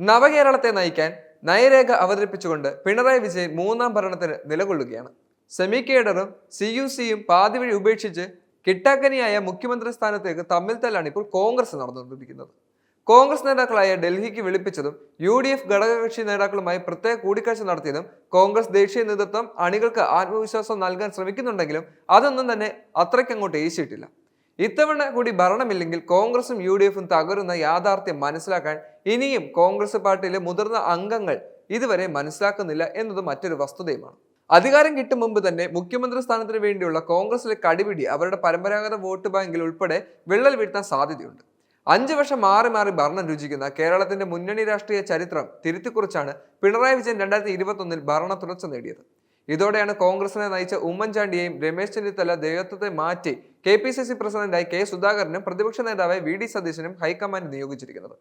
നവകേരളത്തെ നയിക്കാൻ നയരേഖ അവതരിപ്പിച്ചുകൊണ്ട് പിണറായി വിജയൻ മൂന്നാം ഭരണത്തിന് നിലകൊള്ളുകയാണ്. സെമി കേഡറും സി യു സിയും പാതി വഴി ഉപേക്ഷിച്ച് കിട്ടാക്കനിയായ മുഖ്യമന്ത്രി സ്ഥാനത്തേക്ക് തമ്മിൽ തല്ലാണ് ഇപ്പോൾ കോൺഗ്രസ് നടന്നുകൊണ്ടിരിക്കുന്നത്. കോൺഗ്രസ് നേതാക്കളായ ഡൽഹിക്ക് വിളിപ്പിച്ചതും യു ഡി എഫ് ഘടകകക്ഷി നേതാക്കളുമായി പ്രത്യേക കൂടിക്കാഴ്ച നടത്തിയതും കോൺഗ്രസ് ദേശീയ നേതൃത്വം അണികൾക്ക് ആത്മവിശ്വാസം നൽകാൻ ശ്രമിക്കുന്നുണ്ടെങ്കിലും അതൊന്നും തന്നെ അത്രയ്ക്കങ്ങോട്ട് ഏശിയിട്ടില്ല. ഇത്തവണ കൂടി ഭരണമില്ലെങ്കിൽ കോൺഗ്രസും യു ഡി എഫും തകരുന്ന യാഥാർത്ഥ്യം മനസ്സിലാക്കാൻ ഇനിയും കോൺഗ്രസ് പാർട്ടിയിലെ മുതിർന്ന അംഗങ്ങൾ ഇതുവരെ മനസ്സിലാക്കുന്നില്ല എന്നത് മറ്റൊരു വസ്തുതയുമാണ്. അധികാരം കിട്ടും മുമ്പ് തന്നെ മുഖ്യമന്ത്രി സ്ഥാനത്തിന് വേണ്ടിയുള്ള കോൺഗ്രസിലെ കടിപിടി അവരുടെ പരമ്പരാഗത വോട്ട് ബാങ്കിൽ ഉൾപ്പെടെ വിള്ളൽ വീഴ്ത്താൻ സാധ്യതയുണ്ട്. അഞ്ചു വർഷം മാറി മാറി ഭരണം രുചിക്കുന്ന കേരളത്തിന്റെ മുന്നണി രാഷ്ട്രീയ ചരിത്രം തിരുത്തിക്കുറിച്ചാണ് പിണറായി വിജയൻ രണ്ടായിരത്തി ഇരുപത്തൊന്നിൽ ഭരണ തുടർച്ച നേടിയത്. ഇതോടെയാണ് കോൺഗ്രസിനെ നയിച്ച ഉമ്മൻചാണ്ടിയെയും രമേശ് ചെന്നിത്തല ദേവത്വത്തെ മാറ്റി കെ പി സി സി പ്രസിഡന്റായി കെ സുധാകരനും പ്രതിപക്ഷ നേതാവായി വി ഡി സതീശനും ഹൈക്കമാൻഡ് നിയോഗിച്ചിരിക്കുന്നത്.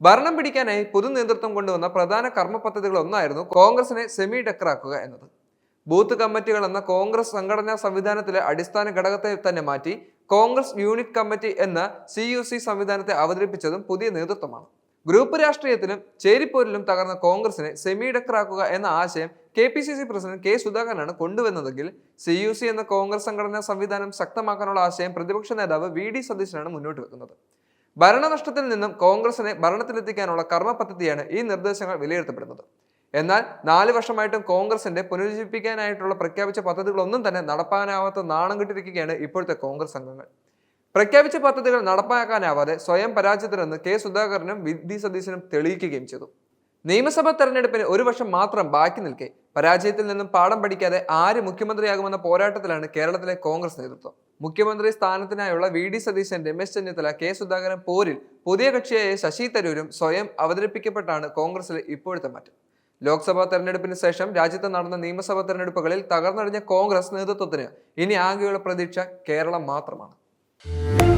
ഭരണം പിടിക്കാനായി പുതു നേതൃത്വം കൊണ്ടുവന്ന പ്രധാന കർമ്മ പദ്ധതികൾ ഒന്നായിരുന്നു കോൺഗ്രസിനെ സെമി ഡെക്കറാക്കുക എന്നത്. ബൂത്ത് കമ്മിറ്റികൾ എന്ന കോൺഗ്രസ് സംഘടനാ സംവിധാനത്തിലെ അടിസ്ഥാന ഘടകത്തെ തന്നെ മാറ്റി കോൺഗ്രസ് യൂണിറ്റ് കമ്മിറ്റി എന്ന സി യു സി സംവിധാനത്തെ അവതരിപ്പിച്ചതും പുതിയ നേതൃത്വമാണ്. ഗ്രൂപ്പ് രാഷ്ട്രീയത്തിലും ചേരിപ്പോരിലും തകർന്ന കോൺഗ്രസിനെ സെമി ഡെക്കറാക്കുക എന്ന ആശയം K P C C president K സുധാകരനാണ് കൊണ്ടുവന്നതെങ്കിൽ സി യു സി എന്ന കോൺഗ്രസ് സംഘടനാ സംവിധാനം ശക്തമാക്കാനുള്ള ആശയം പ്രതിപക്ഷ നേതാവ് വി ഡി സതീശനാണ് മുന്നോട്ട് വെക്കുന്നത്. ഭരണനഷ്ടത്തിൽ നിന്നും കോൺഗ്രസിനെ ഭരണത്തിലെത്തിക്കാനുള്ള കർമ്മ പദ്ധതിയാണ് ഈ നിർദ്ദേശങ്ങൾ വിലയിരുത്തപ്പെടുന്നത്. എന്നാൽ നാല് വർഷമായിട്ടും കോൺഗ്രസിന്റെ പുനരുജ്ജീവിപ്പിക്കാനായിട്ടുള്ള പ്രഖ്യാപിച്ച പദ്ധതികളൊന്നും തന്നെ നടപ്പാനാവാത്ത നാണം കിട്ടിയിരിക്കുകയാണ് ഇപ്പോഴത്തെ കോൺഗ്രസ് അംഗങ്ങൾ. പ്രഖ്യാപിച്ച പദ്ധതികൾ നടപ്പാക്കാനാവാതെ സ്വയം പരാജിതരെന്ന് കെ സുധാകരനും വിധി സതീശനും തെളിയിക്കുകയും ചെയ്തു. നിയമസഭാ തെരഞ്ഞെടുപ്പിന് ഒരു വർഷം മാത്രം ബാക്കി നിൽക്കെ പരാജയത്തിൽ നിന്നും പാഠം പഠിക്കാതെ ആര് മുഖ്യമന്ത്രിയാകുമെന്ന പോരാട്ടത്തിലാണ് കേരളത്തിലെ കോൺഗ്രസ് നേതൃത്വം. മുഖ്യമന്ത്രി സ്ഥാനത്തിനായുള്ള V D Satheesan Ramesh Chennithala K Sudhakaran പോരിൽ പുതിയ കക്ഷിയായ ശശി തരൂരും സ്വയം അവതരിപ്പിക്കപ്പെട്ടാണ് കോൺഗ്രസിലെ ഇപ്പോഴത്തെ മാറ്റം. ലോക്സഭാ തെരഞ്ഞെടുപ്പിന് ശേഷം രാജ്യത്ത് നടന്ന നിയമസഭാ തെരഞ്ഞെടുപ്പുകളിൽ തകർന്നടിഞ്ഞ കോൺഗ്രസ് നേതൃത്വത്തിന് ഇനി ആകെയുള്ള പ്രതീക്ഷ കേരളം മാത്രമാണ്. you